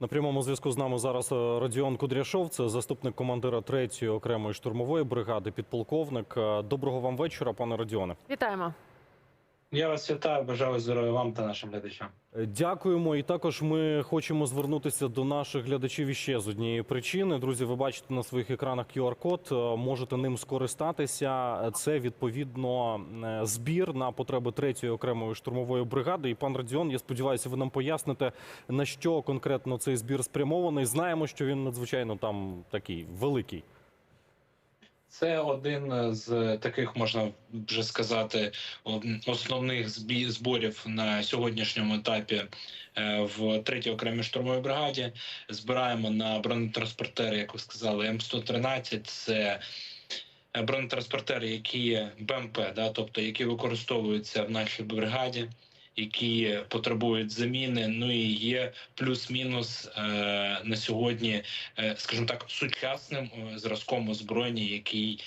На прямому зв'язку з нами зараз Родіон Радіон Кудряшов, це заступник командира 3-ї окремої штурмової бригади, підполковник. Е, Доброго вам вечора, пане Радіоне. Вітаємо. Я вас вітаю, бажаю здоров'я вам та нашим глядачам. Е, Дякуємо. І також ми хочемо звернутися до наших глядачів іще з однієї причини. Друзі, ви бачите на своїх екранах QR-код, е, можете ним скористатися. Це відповідно е, збір на потреби 3-ї окремої штурмової бригади. І пан Радіон, я сподіваюся, ви нам поясните, на що конкретно цей збір спрямований. Знаємо, що він надзвичайно там такий великий. Це один з таких, можна вже сказати, основних зборів на сьогоднішньому етапі е, в третій окремій штурмовій бригаді. Збираємо на бронетранспортери, як ви сказали, М113. Це е, бронетранспортери, які БМП, да, тобто які використовуються в нашій бригаді. Які потребують заміни, ну і є плюс-мінус е, на сьогодні, е, скажімо так, сучасним е, зразком озброєння, який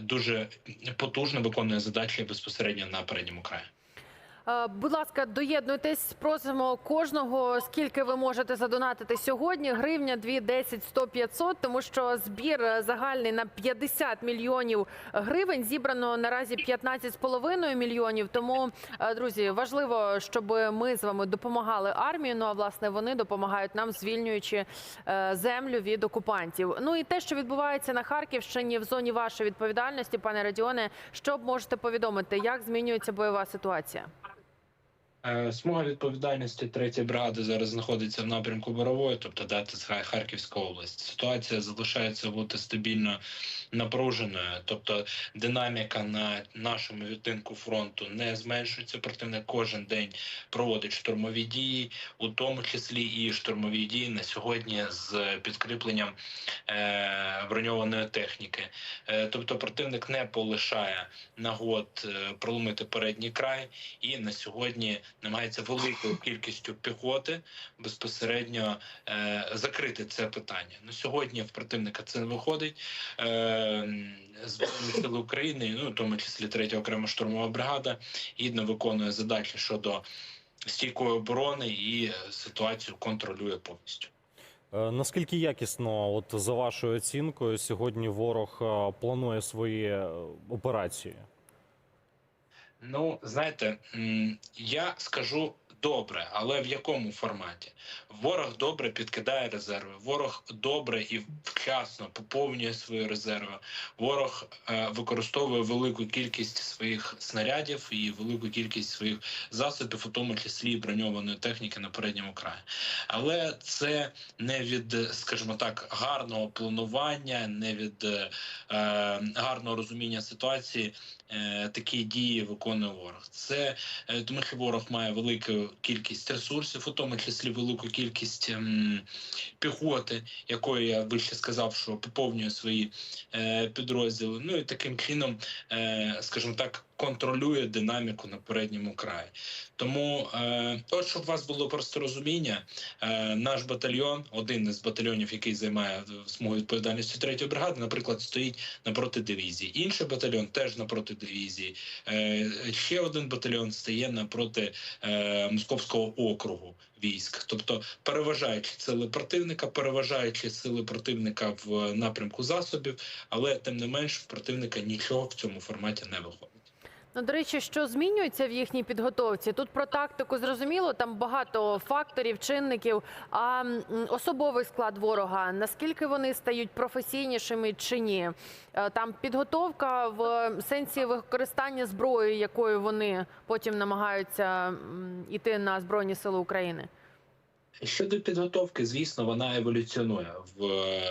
дуже потужно виконує задачі безпосередньо на передньому краї. Е, Будь ласка, доєднуйтесь. Просимо кожного, скільки ви можете задонатити сьогодні. Гривня 2, 10, 100, 500, тому що збір е, загальний на 50 мільйонів гривень. Зібрано наразі 15,5 мільйонів. Тому, е, друзі, важливо, щоб ми з вами допомагали армії. Ну а власне вони допомагають нам, звільнюючи землю від окупантів. Ну і те, що відбувається на Харківщині в зоні вашої відповідальності, пане Радіоне, що можете повідомити, як змінюється бойова ситуація? Е, Смуга відповідальності третьої бригади зараз знаходиться в напрямку Борової, тобто дати Харківська область. Ситуація залишається бути стабільно напруженою, тобто динаміка на нашому відтинку фронту не зменшується. Противник кожен день проводить штурмові дії, у тому числі і штурмові дії на сьогодні з підкріпленням е, броньованої техніки. Е, тобто противник не полишає нагод е, проломити передній край і на сьогодні намагається великою кількістю піхоти безпосередньо е, закрити це питання. На сьогодні в противника це не виходить. Е, сили України, ну в тому числі третя окрема штурмова бригада, гідно виконує задачі щодо стійкої оборони і ситуацію контролює повністю. Е, Наскільки якісно, от за вашою оцінкою, сьогодні ворог е, планує свої е, операції? Ну, знаєте, я скажу добре, але в якому форматі? Ворог добре підкидає резерви. Ворог добре і вчасно поповнює свої резерви. Ворог е, використовує велику кількість своїх снарядів і велику кількість своїх засобів, у тому числі броньованої техніки на передньому краї. Але це не від, скажімо так, гарного планування, не від е, гарного розуміння ситуації такі дії виконує ворог. Це е, тому, що ворог має велику кількість ресурсів, у тому числі велику кількість м, піхоти, якої я вище сказав, що поповнює свої е, підрозділи. Ну і таким чином, е, скажімо так, контролює динаміку на передньому краї. Тому, е, от щоб у вас було просто розуміння, е, наш батальйон, один із батальйонів, який займає смугу відповідальності третьої бригади, наприклад, стоїть напроти дивізії. Інший батальйон теж напроти дивізії. Е, ще один батальйон стає напроти е, Московського округу військ. Тобто, переважаючи сили противника, переважаючи сили противника в напрямку засобів, але тим не менш в противника нічого в цьому форматі не виходить. Ну, до речі, що змінюється в їхній підготовці? Тут про тактику зрозуміло, там багато факторів, чинників. А особовий склад ворога наскільки вони стають професійнішими чи ні? Е, Там підготовка в сенсі використання зброї, якою вони потім намагаються м, іти на збройні сили України. Щодо підготовки, звісно, вона еволюціонує в, е,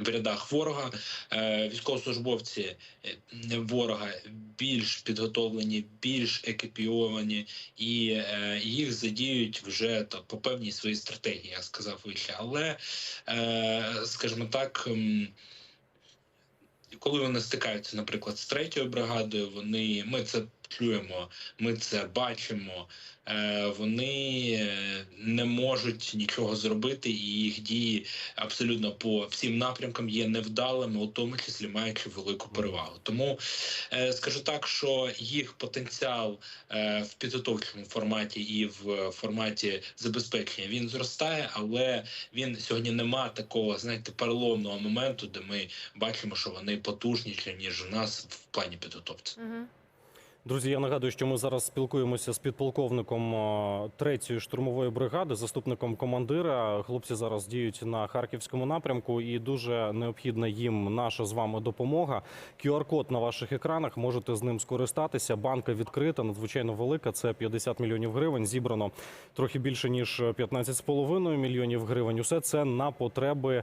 в рядах ворога. Е, Військовослужбовці е, ворога більш підготовлені, більш екіпійовані, і е, їх задіють вже то, по певній своїй стратегії, я сказав вище. Але, скажімо так. коли вони стикаються, наприклад, з третьою бригадою, вони ми це чуємо, ми це бачимо. е, вони е, не можуть нічого зробити, і їх дії абсолютно по всім напрямкам є невдалими, у тому числі маючи велику перевагу. Тому е, скажу так, що їх потенціал в підготовчому форматі і в форматі забезпечення він зростає, але він сьогодні нема такого, знаєте, переломного моменту, де ми бачимо, що вони потужніші ніж у нас в плані підготовці. Друзі, я нагадую, що ми зараз спілкуємося з підполковником е, третьої штурмової бригади, заступником командира. Хлопці зараз діють на харківському напрямку, і дуже необхідна їм наша з вами допомога. QR-код на ваших екранах можете з ним скористатися. Банка відкрита, надзвичайно велика. Це 50 мільйонів гривень. Зібрано трохи більше ніж 15,5 мільйонів гривень. Усе це на потреби е,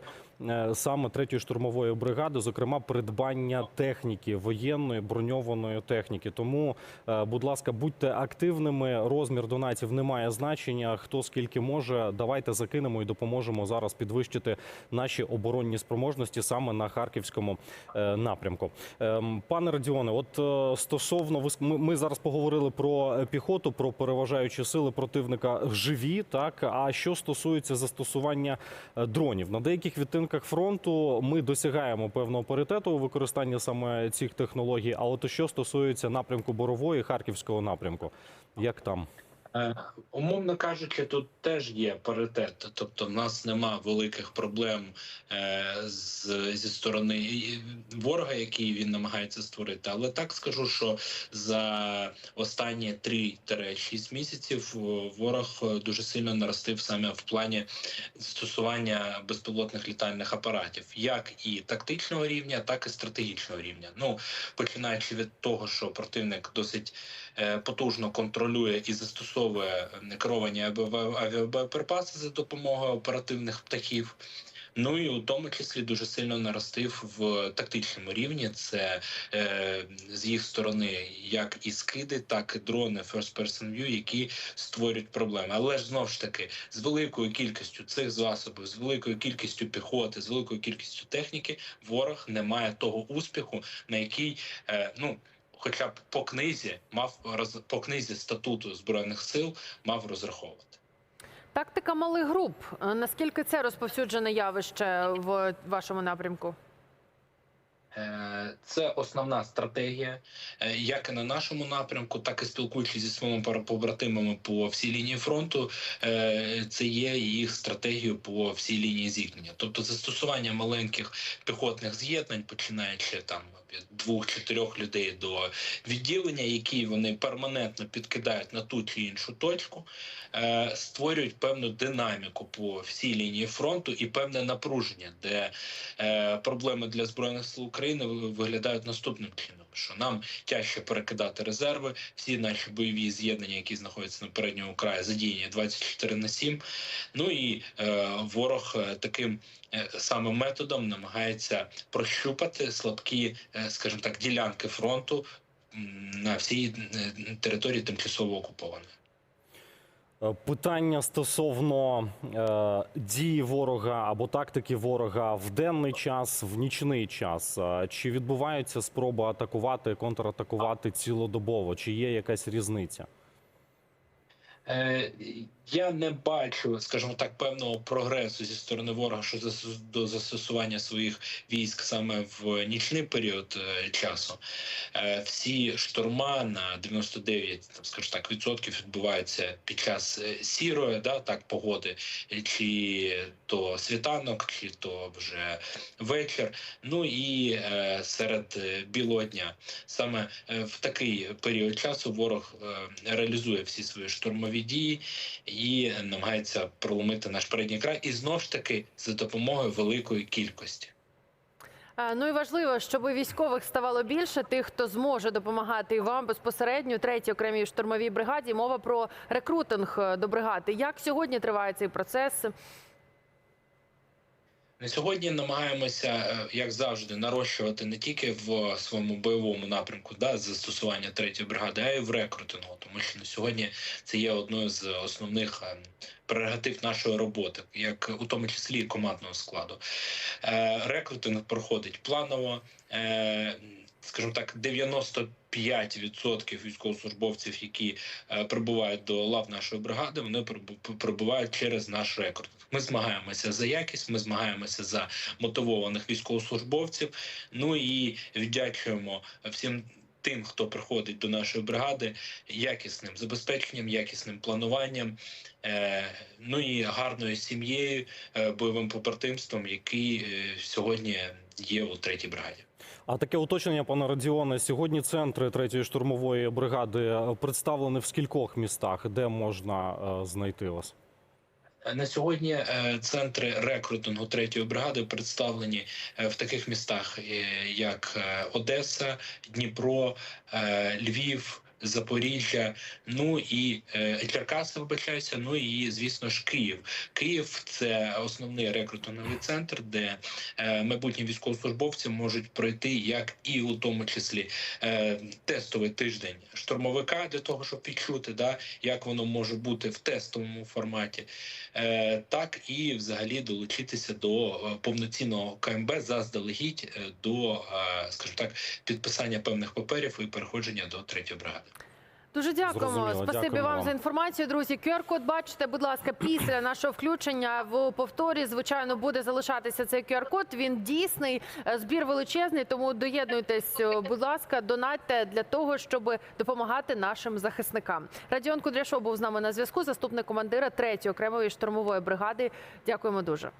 саме третьої штурмової бригади, зокрема придбання техніки воєнної броньованої техніки. Тому, е, будь ласка, будьте активними. Розмір донатів не має значення. Хто скільки може, давайте закинемо і допоможемо зараз підвищити наші оборонні спроможності саме на харківському е, напрямку. Ем, Пане Радіоне, от е, стосовно ми, зараз поговорили про е, піхоту, про переважаючі сили противника живі. Так а що стосується застосування е, дронів на деяких відтинках фронту, ми досягаємо певного паритету у використанні саме цих технологій. А от що стосується напрямку борової харківського напрямку, як там? Е, Умовно кажучи, тут теж є паритет, тобто в нас нема великих проблем е, з, зі сторони ворога, який він намагається створити. Але так скажу, що за останні 3-6 місяців ворог е, дуже сильно наростив саме в плані застосування безпілотних літальних апаратів, як і тактичного рівня, так і стратегічного рівня. Ну починаючи від того, що противник досить потужно контролює і застосовує е, керовані авіа- авіабоєприпаси за допомогою оперативних птахів. Ну і у тому числі дуже сильно наростив в тактичному рівні. Це е, з їх сторони як і скиди, так і дрони First Person View, які створюють проблеми. Але ж знову ж таки, з великою кількістю цих засобів, з великою кількістю піхоти, з великою кількістю техніки, ворог не має того успіху, на який е, ну. Хоча б по книзі мав по книзі статуту збройних сил мав розраховувати. Тактика малих груп. Е, Наскільки це розповсюджене явище в вашому напрямку? Е, Це основна стратегія, е, як і на нашому напрямку, так і спілкуючись зі своїми побратимами по всій лінії фронту. е, Це є їх стратегією по всій лінії зіткнення. Тобто застосування маленьких піхотних з'єднань, починаючи там від двох-чотирьох людей до відділення, які вони перманентно підкидають на ту чи іншу точку, створюють певну динаміку по всій лінії фронту і певне напруження, де проблеми для збройних сил України ви- виглядають наступним чином: що нам тяжче перекидати резерви, всі наші бойові з'єднання, які знаходяться на передньому краї, задіяні 24 на 7. Ну і е, ворог е, таким. е, Саме методом намагається прощупати слабкі, е, скажімо так, ділянки фронту на всій території тимчасово окупованої. Е, Питання стосовно е, дії ворога або тактики ворога в денний час, в нічний час. Е, Чи відбувається спроба атакувати, контратакувати цілодобово? Чи є якась різниця? Е, я не бачу, скажімо так, певного прогресу зі сторони ворога щодо до застосування своїх військ саме в нічний період е, часу. Е, всі штурма на 99, там, скажімо так, відсотків відбуваються під час е, сірої, да, так, погоди, чи то світанок, чи то вже вечір. Ну і серед білого дня. Саме в такий період часу ворог реалізує всі свої штурмові дії і намагається проломити наш передній край, і знов ж таки за допомогою великої кількості. Ну і важливо, щоб військових ставало більше тих, хто зможе допомагати вам безпосередньо третій окремій штурмовій бригаді. Мова про рекрутинг е, до бригади. Як сьогодні триває цей процес? На сьогодні намагаємося, е, як завжди, нарощувати не тільки в своєму бойовому напрямку, да, застосування третьої бригади, а й в рекрутингу, тому що на сьогодні це є одною з основних е, прерогатив нашої роботи, як у тому числі командного складу. Е, Рекрутинг проходить планово. Скажімо так, 95% військовослужбовців, які е, прибувають до лав нашої бригади, вони прибу- прибувають через наш рекорд. Ми змагаємося за якість, ми змагаємося за мотивованих військовослужбовців. Ну і віддячуємо всім. Тим, хто приходить до нашої бригади, якісним забезпеченням, якісним плануванням, е, ну і гарною сім'єю, е, бойовим побратимством, який сьогодні є у третій бригаді. А таке уточнення, пане Радіоне, сьогодні центри третьої штурмової бригади представлені в скількох містах, де можна е, знайти вас? На сьогодні е, центри рекрутингу третьої бригади представлені е, в таких містах, як Одеса, Дніпро, Львів. Запоріжжя, ну і е, Черкаси, вибачаюся, ну і звісно ж Київ. Київ це основний рекрутинговий центр, де е, майбутні військовослужбовці можуть пройти як і у тому числі е, тестовий тиждень штурмовика для того, щоб відчути, да, як воно може бути в тестовому форматі, так і взагалі долучитися до повноцінного КМБ заздалегідь до, скажімо так, підписання певних паперів і переходження до третьої бригади. Дуже дякуємо. Зрозуміло. Спасибі Дякуємо вам вам. за інформацію, друзі. QR-код бачите, будь ласка, після нашого включення в повторі. Звичайно, буде залишатися цей QR-код. Він дійсний, е, збір величезний. Тому доєднуйтесь, е, будь ласка, донатьте для того, щоб допомагати нашим захисникам. Радіон Кудряшов був з нами на зв'язку. Заступник командира 3-ї окремої штурмової бригади. Дякуємо дуже.